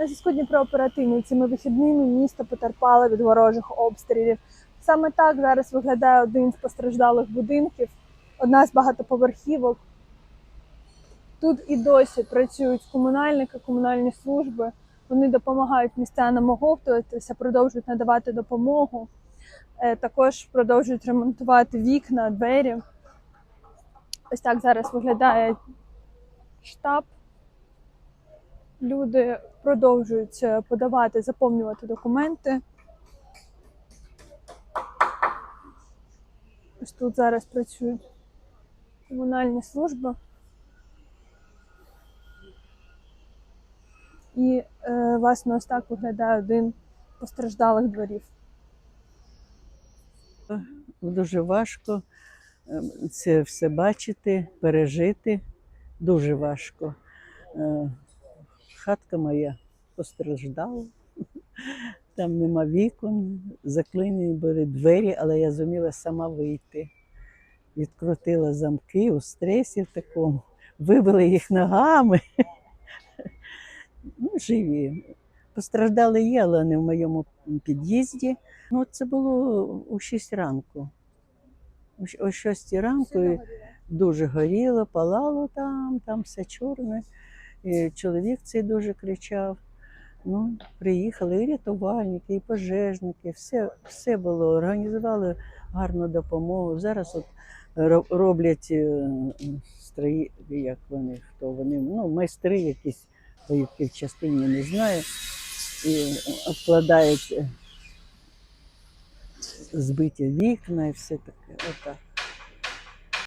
На зв'язку Дніпрооперативні цими вихідними місто потерпало від ворожих обстрілів. Саме так зараз виглядає один з постраждалих будинків, одна з багатоповерхівок. Тут і досі працюють комунальники, комунальні служби. Вони допомагають містянам оговтуватися, продовжують надавати допомогу. Е, Також продовжують ремонтувати вікна, двері. Ось так зараз виглядає штаб. Люди продовжують е, подавати, заповнювати документи. Ось тут зараз працюють комунальні служби. І, е, власне, ось так виглядає один постраждалих дворів. Дуже важко ем, це все бачити, пережити. Дуже важко. Хатка моя постраждала. Там нема вікон, заклинені були двері, але я зуміла сама вийти. Відкрутила замки у стресі в такому, вибила їх ногами. Ну, живі. Постраждали є, але не в моєму під'їзді. Ну, це було у 6 ранку. О щ- 6 ранку дуже горіло, палало там, там все чорне. І чоловік цей дуже кричав. Ну, приїхали і рятувальники, і пожежники, все, все було, організували гарну допомогу. Зараз от роблять е, строї, як вони, хто вони, ну, майстри якісь по якій частині не знаю, і обкладають е, збиті вікна і все таке. Отак.